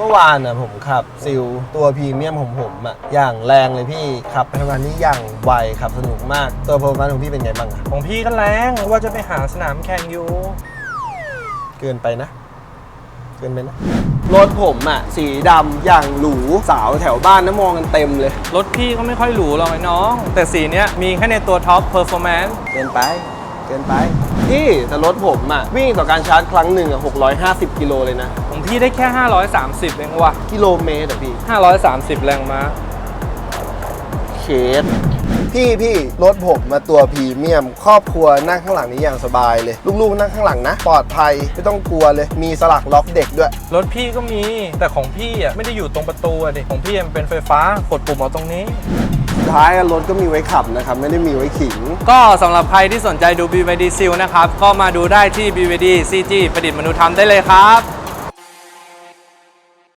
เมื่อวานอะผมขับซิลตัวพรีเมียมของผมอะอย่างแรงเลยพี่ขับไปทำงานนี้อย่างไวขับสนุกมากตัวโปรแกรมของพี่เป็นไงบ้างอะของพี่ก็แรงว่าจะไปหาสนามแข่งอยู่ เกินไปนะ เกินไปนะ รถผมอะสีดำอย่างหรูสาวแถวบ้านนะมองกันเต็มเลย รถพี่ก็ไม่ค่อยหรูหรอกไอ้น้อง แต่สีเนี้ยมีแค่ในตัวท็อปเพอร์ฟอร์แมนซ์เกินไป เกินไปพี่แต่รถผมอะวิ่งต่อการชาร์จครั้งหนึ่งอะ650 กิโลเลยนะ ของพี่ได้แค่ 530เองว่ะกิโลเมตรอะพี่530 แรงม้าเคสพี่พี่รถผมมาตัวพรีเมียม ครอบครัวนั่งข้างหลังนี้อย่างสบายเลย ลูกๆนั่งข้างหลังนะ ปลอดภัยไม่ต้องกลัวเลย มีสลักล็อกเด็กด้วย รถพี่ก็มีแต่ของพี่อะไม่ได้อยู่ตรงประตูอะดิของพี่มันเป็นไฟฟ้ากดปุ่มเอาตรงนี้สุดท้ายอะรถก็มีไว้ขับนะครับ ไม่ได้มีไว้ขิง ก็สำหรับใครที่สนใจดู BYD Seal นะครับ ก็มาดูได้ที่ BYD CG ประดิษฐ์มนุธรรมได้เลยครับ